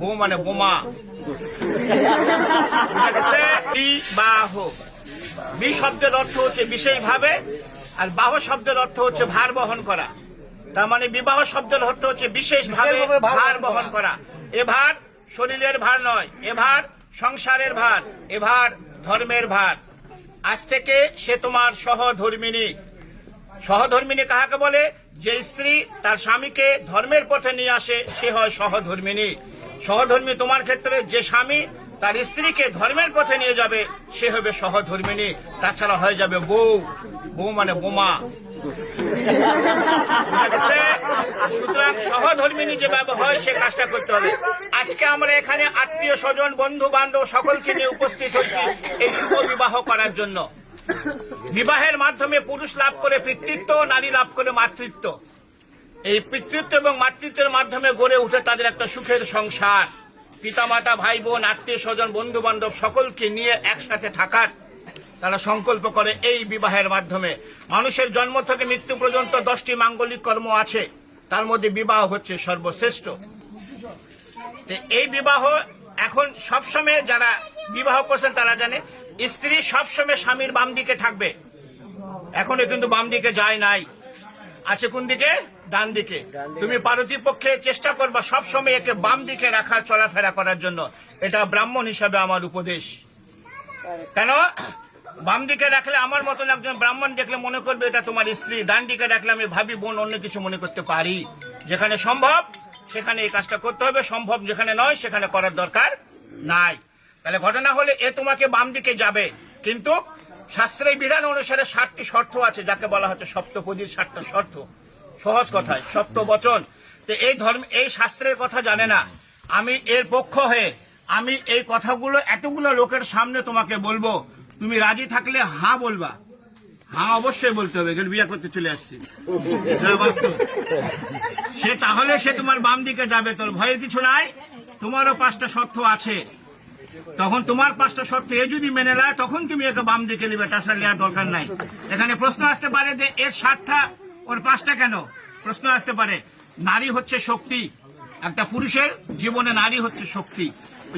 বউ মানে বোমা বিবাহ বি শব্দের অর্থ হচ্ছে বিশেষভাবে আর বাহ শব্দের অর্থ হচ্ছে ভার বহন করা। তার মানে বিবাহ শব্দের অর্থ হচ্ছে বিশেষভাবে ভার বহন। করা। এ ভার শরীরের ভার নয় এ ভার সংসারের ভার এ ভার ধর্মের ভার। আজ থেকে সে তোমার সহধর্মিনী। সহধর্মিনী কাহাকে বলে? যে স্ত্রী তার স্বামীকে ধর্মের পথে নিয়ে আসে সে হয় সহধর্মিনী। সহধর্মী তোমার ক্ষেত্রে যে স্বামী তার স্ত্রীকে ধর্মের পথে নিয়ে যাবে, সে হবে সহধর্মিনী তাছাড়া হয়ে যাবে বউ। বউ মানে বোমা। সুতরাং সহধর্মিনী যেভাবে হয়, সে কাজটা করতে হবে। আজকে আমরা এখানে আত্মীয় স্বজন বন্ধু বান্ধব সকলকে নিয়ে উপস্থিত হয়েছি এই শুভ বিবাহ করার জন্য। বিবাহের মাধ্যমে পুরুষ লাভ করে পিতৃত্ব, নারী লাভ করে মাতৃত্ব। এই পিতৃত্ব এবং মাতৃত্বের মাধ্যমে গড়ে উঠে তাদের একটা সুখের সংসার। পিতামাতা ভাই বোন আত্মীয় স্বজন বন্ধু বান্ধব সকলকে নিয়ে একসাথে থাকার তারা সংকল্প করে এই বিবাহের মাধ্যমে। মানুষের জন্ম থেকে মৃত্যু পর্যন্ত দশটি মাঙ্গলিক কর্ম আছে। তার মধ্যে বিবাহ হচ্ছে সর্বশ্রেষ্ঠ। এই বিবাহ এখন সবসময় যারা বিবাহ করছেন তারা জানে, স্ত্রী সবসময় স্বামীর বাম দিকে থাকবে। এখনও কিন্তু বাম দিকে যায় নাই। আছে কোন দিকে? ডান দিকে। তুমি পার্বতী পক্ষে চেষ্টা করবা সবসময় একে বাম দিকে রাখার চলাফেরা করার জন্য। এটা ব্রাহ্মণ হিসাবে আমার উপদেশ। কেন? বাম দিকে রাখলে আমার মতন একজন ব্রাহ্মণ দেখলে মনে করবে এটা তোমার স্ত্রী। ডান দিকে রাখলে আমি ভাবি বোন অন্য কিছু মনে করতে পারি। যেখানে সম্ভব সেখানে এই কাজটা করতে হবে। সম্ভব যেখানে নয় সেখানে করার দরকার নাই। তাহলে ঘটনা হলে এ তোমাকে বাম দিকে যাবে। কিন্তু শাস্ত্রের বিধান অনুসারে ষাটটি শর্ত আছে, যাকে বলা হচ্ছে সপ্তপদীর ষাটটা শর্ত। সহজ কথায় সপ্ত বচন তো এই ধর্ম, এই শাস্ত্রের কথা জানে না। আমি এর পক্ষ হয়ে, আমি এই কথাগুলো, এতগুলো লোকের সামনে তোমাকে বলব। তুমি রাজি থাকলে হা বলবা। হ্যাঁ অবশ্যই বলতে হবে, এখানে বিয়ে করতে চলে আসছি। সে তাহলে সে তোমার বাম দিকে যাবে, তোর ভয়ের কিছু নাই। তোমারও পাঁচটা শর্ত আছে। তখন তোমার পাঁচটা শর্ত, এ যদি মেনে নেয়, তখন তুমি একে বাম দিকে নিবে, তাছাড়া নেওয়ার দরকার নাই। এখানে প্রশ্ন আসতে পারে যে, এর ষাটটা ওর পাঁচটা কেন? প্রশ্ন আসতে পারে, নারী হচ্ছে শক্তি, একটা পুরুষের জীবনে নারী হচ্ছে শক্তি।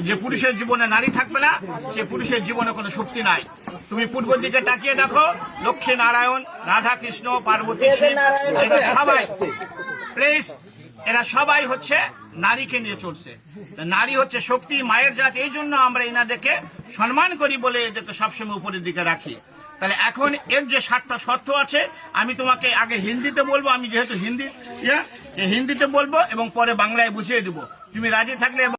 যে পুরুষের জীবনে নারী থাকবে না, সে পুরুষের জীবনে কোনো শক্তি নাই। তুমি পূর্ব দিকে তাকিয়ে দেখো, লক্ষ্মী নারায়ণ, রাধা কৃষ্ণ, পার্বতী সবাই। প্লিজ এরা সবাই হচ্ছে নারীকে নিয়ে চলছে। নারী হচ্ছে শক্তি, মায়ের জাত, এই জন্য আমরা এনাদেরকে সম্মান করি বলে এদেরকে সবসময় উপরের দিকে রাখি। তাহলে এখন এর যে সাতটা শর্ত আছে, আমি তোমাকে আগে হিন্দিতে বলব, আমি যেহেতু হিন্দি হিন্দিতে বলব এবং পরে বাংলায় বুঝিয়ে দেবো। তুমি রাজি থাকলে